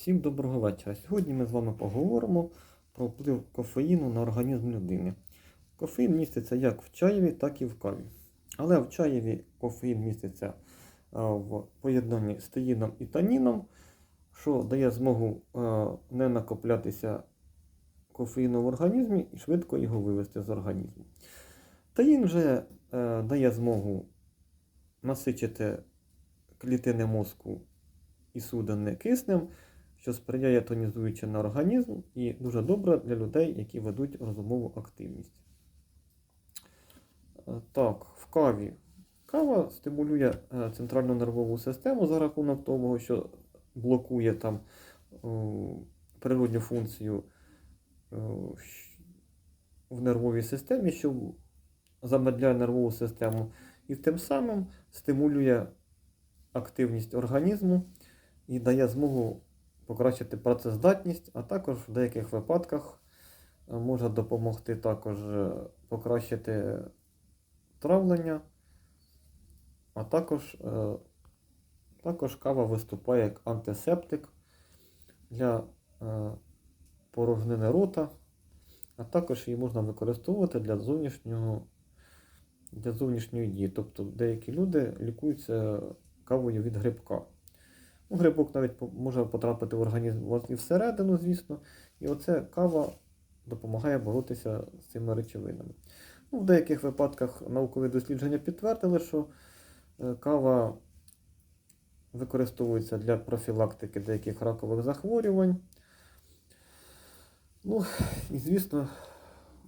Всім доброго вечора. Сьогодні ми з вами поговоримо про вплив кофеїну на організм людини. Кофеїн міститься як в чаєві, так і в каві. Але в чаєві кофеїн міститься в поєднанні з теїном і таніном, що дає змогу не накоплятися кофеїну в організмі і швидко його вивести з організму. Таїн вже е, дає змогу насичити клітини мозку і судини киснем, що сприяє тонізуючи на організм і дуже добре для людей, які ведуть розумову активність. Е, Так, в каві. Кава стимулює е, центральну нервову систему за рахунок того, що блокує там природню функцію в нервовій системі, що замедляє нервову систему, і тим самим стимулює активність організму і дає змогу покращити працездатність, а також в деяких випадках е, може допомогти також е, покращити травлення, а також, е, також кава виступає як антисептик для порожнини рота, а також її можна використовувати для зовнішнього для зовнішньої дії. Тобто деякі люди лікуються кавою від грибка. Ну, грибок навіть може потрапити в організм і всередину, звісно. І оце кава допомагає боротися з цими речовинами. Ну, в деяких випадках наукові дослідження підтвердили, що е, кава використовується для профілактики деяких ракових захворювань. Ну, і звісно,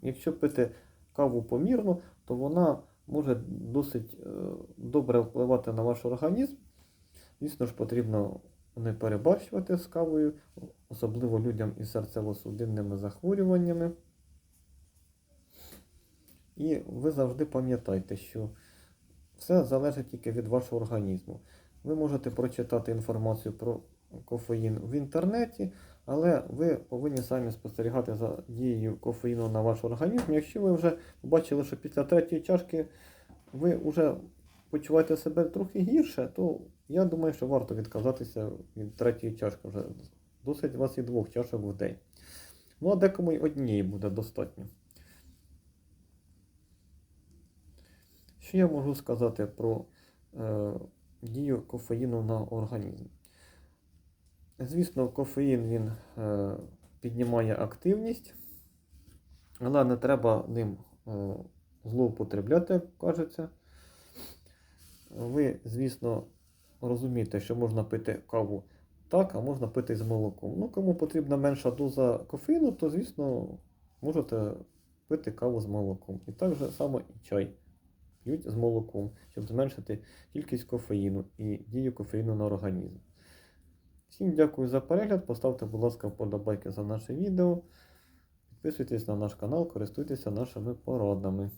якщо пити каву помірно, то вона може досить е, добре впливати на ваш організм. Звісно ж, потрібно не перебарщувати з кавою, особливо людям із серцево-судинними захворюваннями. І ви завжди пам'ятайте, що все залежить тільки від вашого організму. Ви можете прочитати інформацію про кофеїн в інтернеті, але ви повинні самі спостерігати за дією кофеїну на ваш організм. Якщо ви вже побачили, що після третьої чашки ви вже почуваєте себе трохи гірше, то я думаю, що варто відказатися від третьої чашки. Вже досить вас і двох чашок в день. Ну, а декому й однієї буде достатньо. Що я можу сказати про е, дію кофеїну на організм? Звісно, кофеїн він е, піднімає активність, але не треба ним е, злоупотребляти, як кажеться. Ви, звісно, розумієте, що можна пити каву так, а можна пити з молоком. Ну, кому потрібна менша доза кофеїну, то, звісно, можете пити каву з молоком. І так же само і чай п'ють з молоком, щоб зменшити кількість кофеїну і дію кофеїну на організм. Всім дякую за перегляд. Поставте, будь ласка, вподобайки за наше відео. Підписуйтесь на наш канал, користуйтеся нашими порадами.